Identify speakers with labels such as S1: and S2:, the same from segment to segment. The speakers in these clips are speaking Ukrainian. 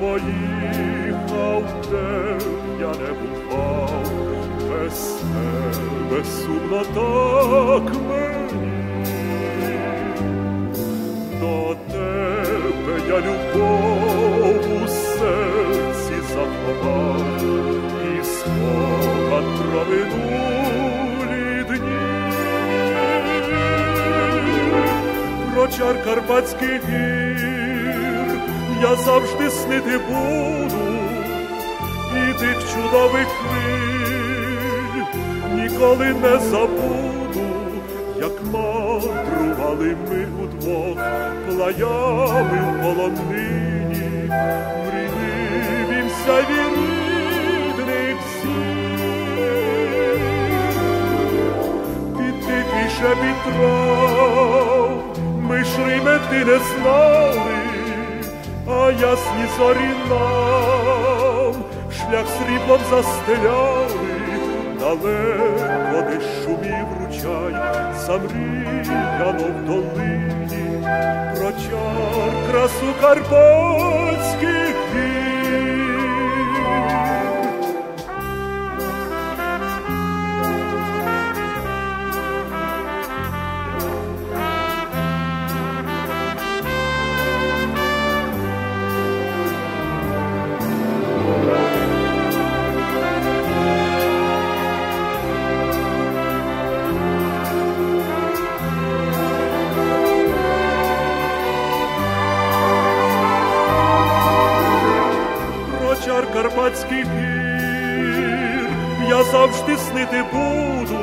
S1: поїхав, те, я не бував, без тебе сумно так мені, до тебе я любов у серці заховав. І спогад про минулі дні, прочар карпатський гір я завжди снити буду і тих чудових хвиль ніколи не забуду, як мандрували ми удвох плаями в полонині, мрійливім сяйві рідних сіл. Під тихий шепіт трав ми не знали, а ясні зорі нам шлях сріблом застеляли, далеко де шумів ручай, замріяно в долині, про чар красу карпатських карпатських гір я завжди снити буду,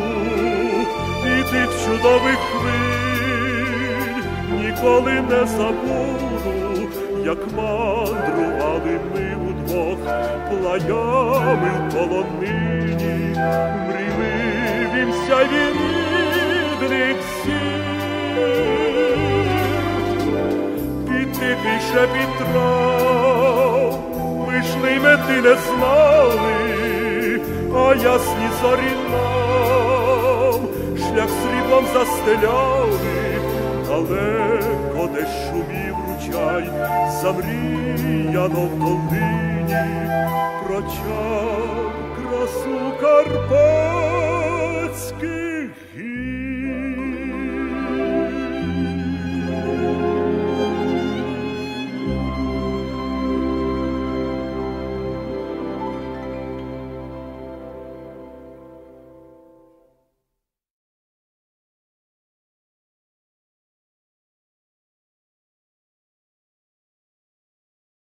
S1: і тих чудових хвиль. Ніколи не забуду, як мандрували ми удвох плаями в полонині, мрійливім сяйві рідних сіл. Під тихий йшли мети не знали, а ясні зорі нам шлях сріблом застеляли, далеко де шумів ручай, замріяно в долині, прочав красу Карпат.